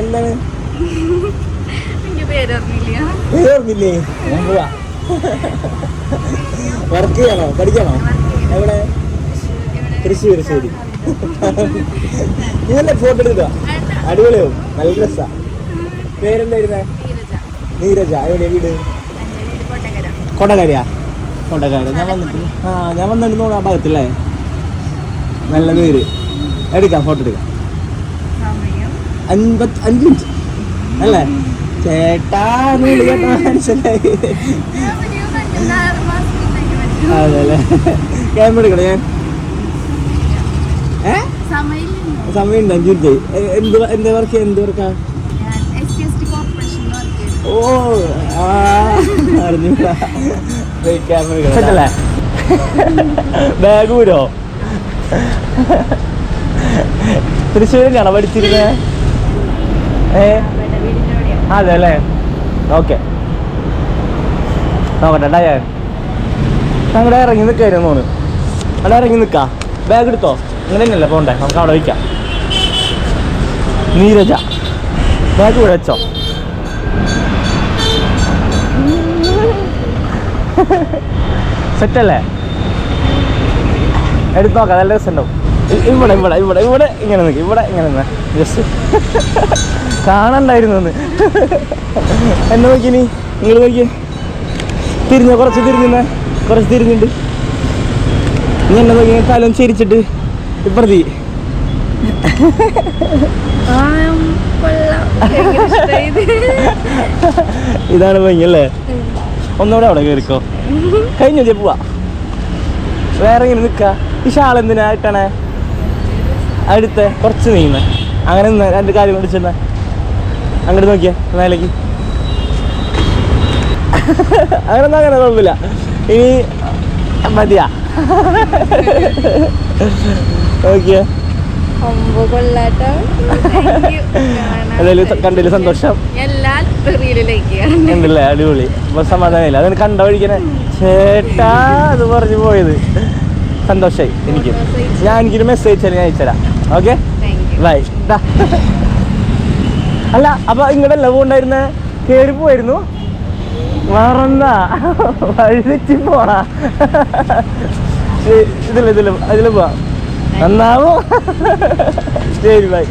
എന്താണ്? പോവാ. വർക്ക് ചെയ്യണോ? പഠിക്കണോ? എവിടെ? തൃശ്ശൂർ ശരി. നീയല്ലേ ഫോട്ടോ എടുക്കുക അടിപൊളിയാവും. നല്ല ഡ്രസ്സാ പേരെന്തായിരുന്നേ? നീരജ. എവിടെ വീട്? കൊടകരയാ കൊടകര ഞാൻ വന്നിട്ട്. ആ ഞാൻ വന്നിട്ട് നോടാ ഭാഗത്തല്ലേ? നല്ല പേര് എടുക്കാം ഫോട്ടോ എടുക്കാം. സമയം. അൻപത്തി അഞ്ച് മിനിറ്റ് അല്ലേ? ചേട്ടാ കേട്ടോ മനസ്സിലായി. അതെല്ലേ? ക്യാമറ എടുക്കണേ ഞാൻ? ഏ? സമയമില്ല. സമയമുണ്ട്? അഞ്ച് മിനിറ്റ് എന്ത് എന്താ വർക്ക് എന്ത് വർക്കാ ഓ ആ അറിഞ്ഞൂടാ. ക്യാമറ ബാഗ് ഊരോ തൃശ്ശൂരിലാണോ പഠിച്ചിരുന്നത് ഏ? അതെ അല്ലേ ഓക്കെ. നോക്കട്ടെ ഞാൻ ഞങ്ങളുടെ ഇറങ്ങി നിൽക്കായിരുന്നു തോന്നുന്നു അവിടെ ഇറങ്ങി നിൽക്കാം ബാഗ് എടുത്തോ? അങ്ങനെ തന്നെയല്ലേ പോണ്ടേ? നമുക്ക് അവിടെ വയ്ക്കാം. നീരജ. ബാഗ് ഇവിടെ വെച്ചോ. സെറ്റല്ലേ എടുത്ത് നോക്കാം നല്ല രസമുണ്ടാവും. ഇവിടെ ഇവിടെ ഇവിടെ ഇവിടെ ഇങ്ങനെ നിൽക്കും ഇവിടെ ഇങ്ങനെ നിന്ന്. ജസ്റ്റ് കാണണ്ടായിരുന്നു ഒന്ന് എന്നെ നോക്കി നീ നിങ്ങൾ നോക്കിയേ തിരിഞ്ഞോ കുറച്ച് തിരിഞ്ഞേ കുറച്ച് തിരിഞ്ഞിട്ട് നീ എന്നെ നോക്കി തലം ചിരിച്ചിട്ട് ഇപ്പുറത്തി ഇതാണ് ഭംഗി അല്ലേ ഒന്നുകൂടെ അവിടെ കയറിക്കോ കഴിഞ്ഞു പോവാ. വേറെ ഇങ്ങനെ നിൽക്ക. ഈ ഷാൾ എന്തിനാ ഇട്ടണേ? അടുത്ത കുറച്ച് നീങ്ങുന്ന അങ്ങനെ നിന്ന് രണ്ട് കാര്യം കൊണ്ട് ചെന്ന അങ്ങോട്ട് നോക്കിയേ മേലേക്ക്. അങ്ങനൊന്നും അങ്ങനെ കുഴപ്പമില്ല. ഇനി മതിയാ. ഓക്കെ കണ്ടതിൽ സന്തോഷം. ഉണ്ടല്ലേ അടിപൊളി. സമാധാനമില്ല. അതെ കണ്ട ഒഴിക്കണേ ചേട്ടാ അത് പറഞ്ഞു പോയത്. സന്തോഷായി എനിക്ക്. ഞാൻ എനിക്കൊരു മെസ്സേജ് ഞാൻ അയച്ചുതരാം. ഓക്കെ ബൈ അല്ല അപ്പൊ ഇങ്ങടെ ലവ് ഉണ്ടായിരുന്ന? കേറി പോയിരുന്നു വേറെന്താ? വഴിതെറ്റി പോണാ. ഇതില്ല ഇതില്ല ഇതിൽ അതിൽ പോവാ. നന്നാവോ? ശരി ബൈ